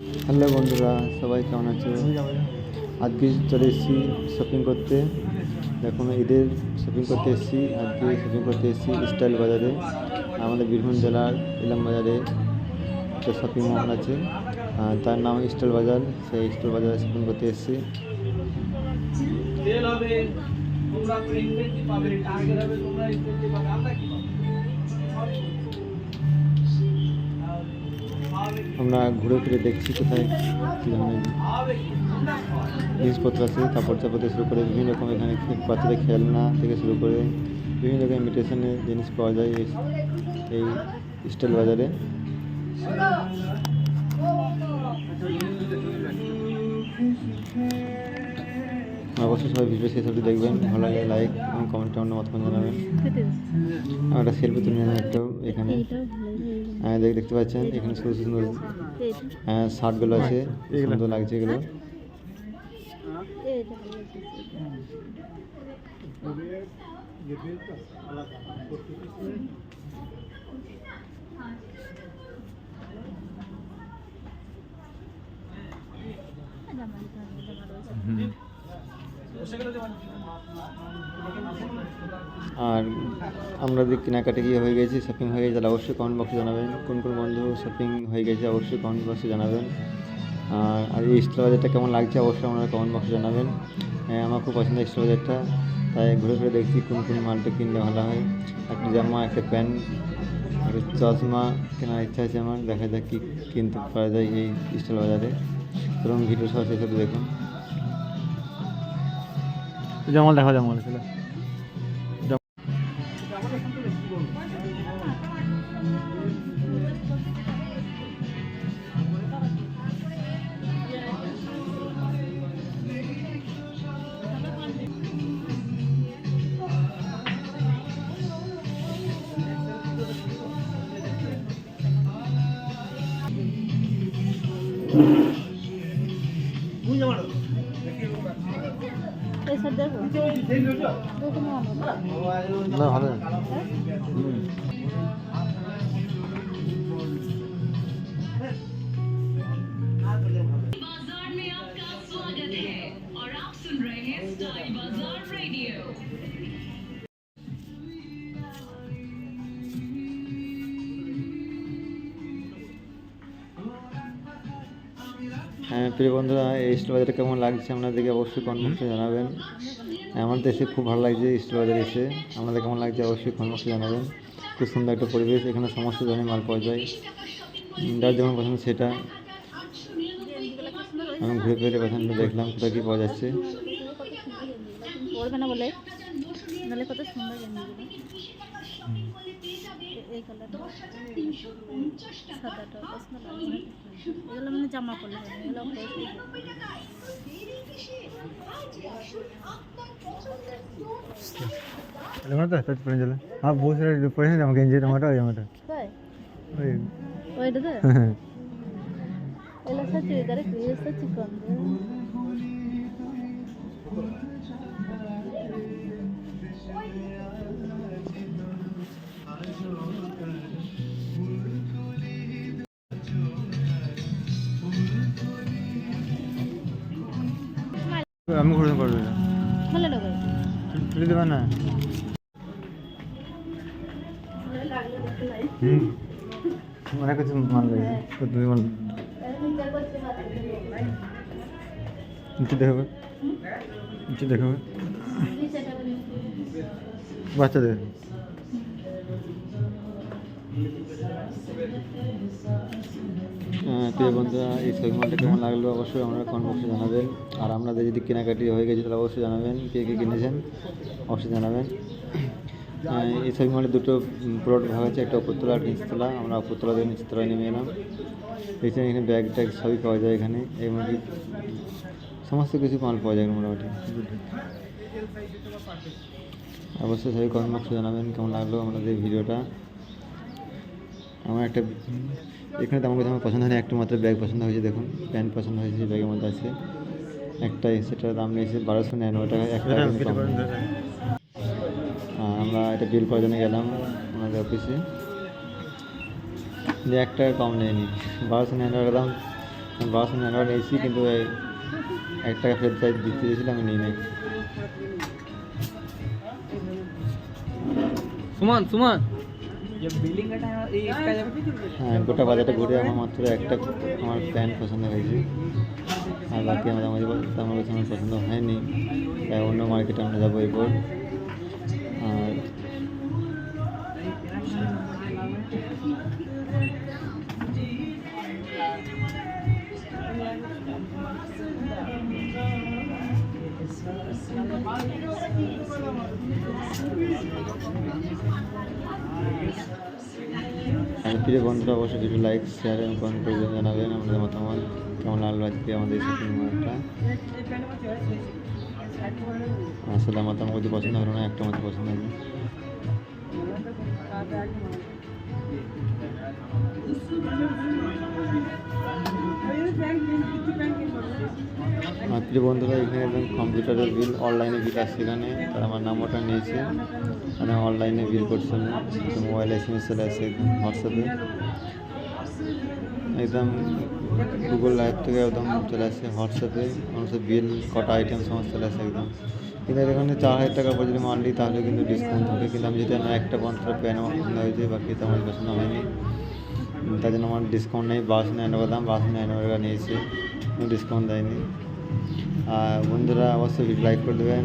Hello বন্ধুরা, সবাই কেমন আছো? আজকে চলে এসেছি শপিং করতে। দেখুন ঈদের শপিং করতে এসেছি। আজকে শপিং করতে এসেছি স্টাইল বাজারে। আমাদের বীরভূম জেলার ইলাম বাজারে একটা শপিং মল আছে। তার নাম স্টাইল বাজার। সেই স্টাইল বাজারে শপিং করতে এসেছি। তোমরা আমরা আমরা ঘুরে ফিরে দেখছি কোথায় কী ধরনের জিনিসপত্র আছে কাপড় চাপড় থেকে শুরু করে বিভিন্ন রকম এখানে বাচ্চাদের খেলনা থেকে শুরু করে বিভিন্ন রকম ইমিটেশনের জিনিস পাওয়া যায় এই স্টাইল বাজারে। অবশ্যই সবাই ভিডিও শেষ অবধি দেখবেন ভালো লাগে লাইক এবং কমেন্টে অন্য মত জানাবেন। আমার একটা সেলফি তুলে নিলাম একটু এখানে। হ্যাঁ দেখ দেখতে পাচ্ছেন এখানে সুন্দর সুন্দর হ্যাঁ শার্টগুলো আছে সুন্দর লাগছে এগুলো। আর আমরা যে কেনাকাটি গিয়ে হয়ে গেছি শপিং হয়ে গেছে, তাহলে অবশ্যই কমেন্ট বক্সে জানাবেন। কোন কোন বন্ধু শপিং হয়ে গেছে, অবশ্যই কমেন্ট বক্সে জানাবেন। আর আর এই স্টার বাজারটা কেমন লাগছে, অবশ্যই আপনারা কমেন্ট বক্সে জানাবেন। হ্যাঁ আমার খুব পছন্দ স্টার বাজারটা তাই ঘুরে ঘুরে দেখছি কোন কোন মালটা কিনলে ভালো হয়। একটা জামা, একটা প্যান্ট, একটা চশমা, কেনার ইচ্ছা আছে আমার। দেখা যাক কী কিনতে পারা যায় এই স্টার বাজারে এবং ভিডিও সহ অবধি দেখুন। জামাল দেখা জামাল ছিল এসব দেখো না ভালো প্রিয় বন্ধুরা এই স্টোর বাজারটা কেমন লাগছে আপনাদেরকে অবশ্যই কমেন্ট বক্সে জানাবেন। আমাদের এসে খুব ভালো লাগছে স্টোর বাজারে এসে। আপনাদের কেমন লাগছে অবশ্যই কমেন্ট বক্সে জানাবেন। খুব সুন্দর একটা পরিবেশ এখানে সমস্ত ধরনের মাল পাওয়া যায়। যার যেমন পছন্দ সেটা। আমি ঘুরে ফিরে পছন্দ দেখলাম কোথায় কী পাওয়া যাচ্ছে। পড়বে না বলে। কত সুন্দর এই কালারটা সাদাটা পছন্দ লাগছে না। এগুলো মানে জামা পরলে হবে এগুলো পরতে হবে। জামাটা টাচ পরে চলে। হ্যাঁ বহুত সারা পরে জামা গেঞ্জি জামাটা ওই জামাটা তাই? ওই। ওইটাতে? এগুলো সব চুড়িদারে ক্রিয়েছে চিকন আমি ঘুরে করব তুলে দেবে না? হুম। অনেক কিছু মাল লাগছে তো তুমি মাল নিচে দেখাবে। নিচে দেখাবে। বাচ্চাদের। আহ, প্রিয় বন্ধুরা এই শপিং মলটা কেমন লাগল? অবশ্যই আপনারা কমেন্ট বক্সে জানাবেন। আর আপনাদের যদি কেনাকাটি হয়ে গেছে তাহলে অবশ্যই জানাবেন কে কে কিনেছেন। অবশ্যই জানাবেন। এই শপিং মলে দুটো প্লট ভাগ আছে একটা উপরতলা আর নিচতলা। আমরা উপরতলা থেকে নিচতলায় নেমে এলাম। এখানে এখানে ব্যাগ ট্যাগ সবই পাওয়া যায় এখানে। এমনকি সমস্ত কিছু মাল পাওয়া যায় মোটামুটি। অবশ্যই সবাই কমেন্ট বক্সে জানাবেন কেমন লাগল আমাদের ভিডিওটা। আমার একটা এখানে তেমন কিছু আমার পছন্দ হয়নি একটা মাত্র ব্যাগ পছন্দ হয়েছে দেখুন প্যান্ট পছন্দ হয়েছে ব্যাগের মধ্যে আছে। একটা সেটার দাম নিয়েছে বারোশো নিরানব্বই টাকা এক টাকা কিন্তু কম। নেই। আর আমরা এটা বিল করার জন্য গেলাম ওনাদের অফিসে যে এক টাকা কম নেয়নি বারোশো নিরানব্বই টাকা দাম। আমি বারোশো নিরানব্বই নিয়েছি কিন্তু এই এক টাকা ফেরত চাই দিতে দিয়েছিল আমি নিই নাই। সুমন সুমন! হ্যাঁ গোটা বাজারটা ঘুরে আমার মাত্র একটা আমার প্যান্ট পছন্দ হয়েছে। আর বাকি আমাদের আমাদের আমার কাছে আমার পছন্দ হয়নি। তাই অন্য মার্কেটে আমরা যাব এরপর আর আর প্রিয় বন্ধুরা, অবশ্যই কিছু লাইক শেয়ার এবং কমেন্ট করে জানাবেন আমাদের মতামত, কেমন লাগল আজকে আমাদের শপিং মলটা আসলে আমার তো আমার পছন্দ হলো না একটা মতো পছন্দ আমার প্রিয় বন্ধুরা এখানে একদম কম্পিউটারের বিল অনলাইনে বিল আসছে এখানে। তারা আমার নাম্বারটা নিয়েছে। মানে অনলাইনে বিল করছে আমি মোবাইল এস এম এস চলে আসছে হোয়াটসঅ্যাপে একদম গুগল লাইভ থেকে একদম চলে আসছে হোয়াটসঅ্যাপে মানুষের বিল কটা আইটেম সমস্ত চলে আসছে একদম। কিন্তু এখানে চার হাজার টাকা পর যদি মাল নিই তাহলে কিন্তু ডিসকাউন্ট থাকে। কিন্তু আমি যেহেতু আমার একটা মাত্র প্যান পছন্দ হয়েছে বাকি তো আমার পছন্দ হয়নি তার জন্য আমার ডিসকাউন্ট নেই। বারোশো নিরানব্বই দাম বারোশো নিরানব্বই টাকা নিয়েছি। কোনো ডিসকাউন্ট দেয়নি। আর বন্ধুরা, অবশ্যই লাইক করে দেবেন।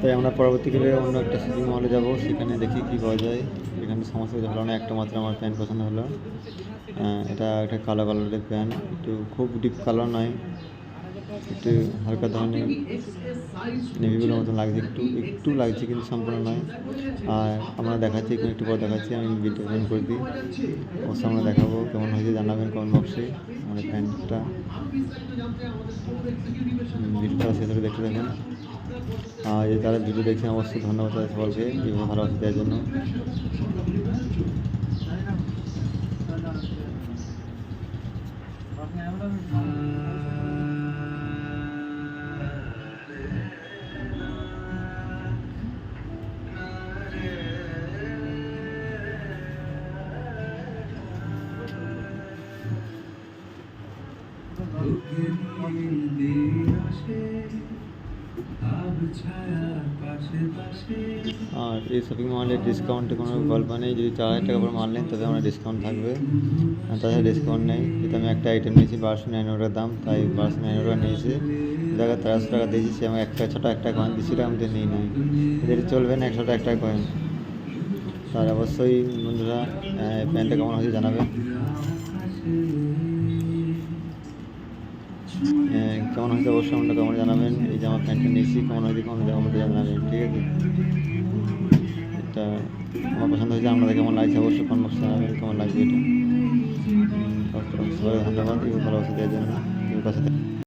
তাই আমরা পরবর্তীকালে অন্য একটা শপিং মলে যাব। সেখানে দেখি কি পাওয়া যায়। এখানে সমস্ত কিছু ভালো না একটা মাত্র আমার প্যান্ট পছন্দ হলো। এটা একটা কালো কালারের প্যান্ট একটু খুব ডিপ কালার নয়। একটু হালকা ধরনের নেভিগুলোর মতো লাগছে, একটু একটু লাগছে কিন্তু সম্পূর্ণ নয়। আর আমরা দেখাচ্ছি এখানে একটু পর দেখাচ্ছি, আমি ভিডিও অন করে দিই। অবশ্যই আমরা দেখাবো, কেমন হয়েছে জানাবেন কমেন্ট বক্সে আমাদের প্যান্টটা ভিডিওটা শেষ করে দেখতে থাকেন। আর যে তারা ভিডিও দেখছেন, অবশ্যই ধন্যবাদ তাদের সকলকে। এইভাবে ভালোবাসা দেওয়ার জন্য। আর এই শপিং মলের ডিসকাউন্টে কোনো গল্প নেই, যদি চার হাজার টাকা করে মাল নেন, তাতে আমার ডিসকাউন্ট থাকবে। আর তাছাড়া ডিসকাউন্ট নেই যেহেতু আমি একটা আইটেম নিয়েছি, বারোশো নিরানব্বই দাম, তাই বারোশো নিরানব্বই নিয়েছি। জায়গায় তেরোশো টাকা দিয়েছি সে আমি একটা ছটা একটা কয়েন দিয়েছিল আমি তো নিই। নাই যদি চলবে না, একশো টাকা একটা কয়েন তার অবশ্যই বন্ধুরা প্যান্টটা কেমন হয়েছে জানাবেন কেমন হয়েছে অবশ্যই আমাকে আমার জানাবেন এই জামা প্যান্টটা নিয়েছি কেমন হয়েছে কেমন আমাদের জানাবেন ঠিক আছে এটা আমার পছন্দ হয়েছে আপনাদের কেমন লাগছে অবশ্যই কমেন্ট জানাবেন কেমন লাগছে এটা সবাই ধন্যবাদ এই ভালোবাসা দেওয়ার জন্য